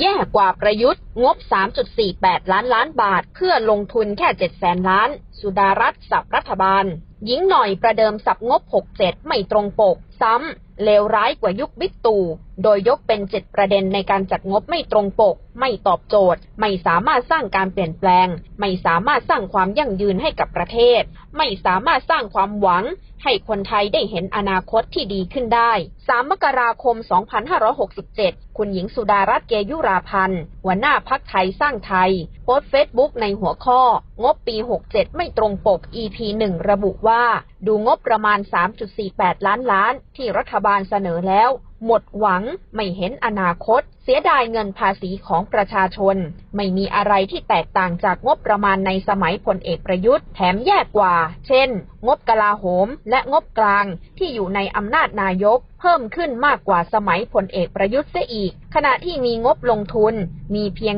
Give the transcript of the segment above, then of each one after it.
แย่กว่าประยุทธ์ งบ 3.48 ล้านล้านบาท เพื่อลงทุนแค่ 7 แสนล้าน สุดารัฐสับรัฐบาล หญิงหน่อยประเดิมสับงบ 67 ไม่ตรงปก ซ้ำเลวร้ายกว่ายุคบิ๊กตู่ โดยยกเป็น 7 ประเด็นในการจัดงบไม่ตรงปก ไม่ตอบโจทย์ ไม่สามารถสร้างการเปลี่ยนแปลง ไม่สามารถสร้างความยั่งยืนให้กับประเทศ ไม่สามารถสร้างความหวัง ให้คนไทยได้เห็นอนาคตที่ดีขึ้นได้ 3 มกราคม 2567 คุณหญิงสุดารัตน์เกยุราพันธ์ หัวหน้าพักไทยสร้างไทย โพสต์เฟซบุ๊กในหัวข้อ งบปี 67 ไม่ตรงปก EP 1 ระบุว่า ดูงบประมาณ 3.48 ล้านล้าน ที่รัฐบาลเสนอแล้ว หมดหวัง ไม่เห็นอนาคต เสียดายเงินภาษีของประชาชน ไม่มีอะไรที่แตกต่างจากงบประมาณในสมัยพลเอกประยุทธ์ แถมแย่กว่า เช่นงบกลาโหม และงบกลางที่อยู่ในอำนาจนายก เพิ่มขึ้นมากกว่าสมัยพลเอกประยุทธ์เสียอีก ขณะที่มีงบลงทุนมีเพียง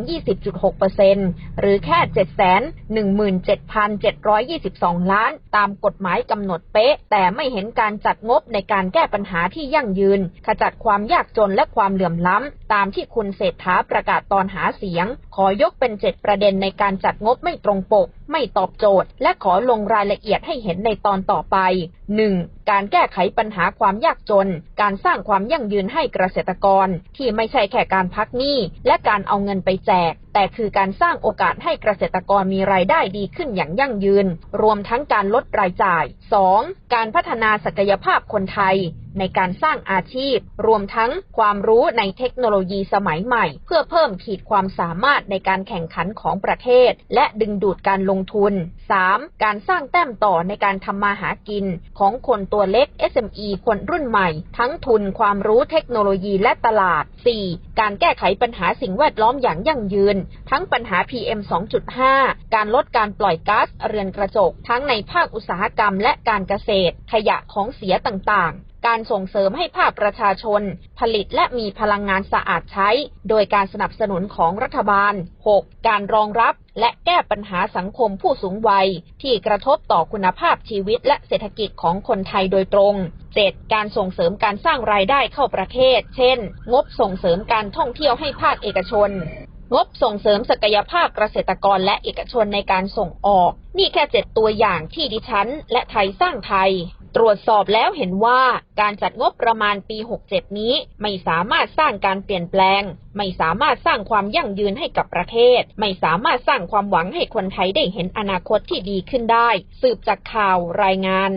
20.6%หรือแค่ 717,722 ล้าน ตามกฎหมายกำหนดเป๊ะ แต่ไม่เห็นการจัดงบในการแก้ปัญหาที่ยั่งยืน ขจัดความยากจนและความเหลื่อมล้ำ ตามที่คุณเศรษฐาประกาศตอนหาเสียง ขอยกเป็น 7 ประเด็นในการจัดงบไม่ตรงปก ไม่ตอบโจทย์ และขอลงรายละเอียดให้เห็นในตอนต่อไป 1. การแก้ไขปัญหาความยากจน การสร้างความยั่งยืนให้เกษตรกร ที่ไม่ใช่แค่การพักหนี้และการเอาเงินไปแจก แต่คือการสร้างโอกาสให้เกษตรกรมีรายได้ดีขึ้นอย่างยั่งยืน รวมทั้งการลดรายจ่าย 2. การพัฒนาศักยภาพคนไทย ในการสร้างอาชีพ รวมทั้งความรู้ในเทคโนโลยีสมัยใหม่ เพื่อเพิ่มขีดความสามารถในการแข่งขันของประเทศ และดึงดูดการลงทุน 3. การสร้างแต้มต่อในการทำมาหากิน ของคนตัวเล็ก SME คนรุ่นใหม่ ทั้งทุนความรู้เทคโนโลยีและตลาด 4. การแก้ไขปัญหาสิ่งแวดล้อมอย่างยั่งยืน ทั้งปัญหา PM 2.5 การลดการปล่อยก๊าซเรือนกระจก ทั้งในภาคอุตสาหกรรมและการเกษตร ขยะของเสียต่างๆ การส่งเสริมให้ภาคประชาชน ผลิตและมีพลังงานสะอาดใช้ โดยการสนับสนุนของรัฐบาล 6. การรองรับและแก้ปัญหาสังคมผู้สูงวัย ที่กระทบต่อคุณภาพชีวิตและเศรษฐกิจของคนไทยโดยตรง 7. การส่งเสริมการสร้างรายได้เข้าประเทศ เช่น งบส่งเสริมการท่องเที่ยวให้ภาคเอกชนงบส่งเสริมศักยภาพเกษตรกรและเอกชนในการส่งออก นี่แค่เจ็ดตัวอย่างที่ดิฉัน และไทยสร้างไทย ตรวจสอบแล้วเห็นว่าการจัดงบประมาณปี 67 นี้ ไม่สามารถสร้างการเปลี่ยนแปลง ไม่สามารถสร้างความยั่งยืนให้กับประเทศ ไม่สามารถสร้างความหวังให้คนไทยได้เห็นอนาคตที่ดีขึ้นได้ สืบจากข่าวรายงาน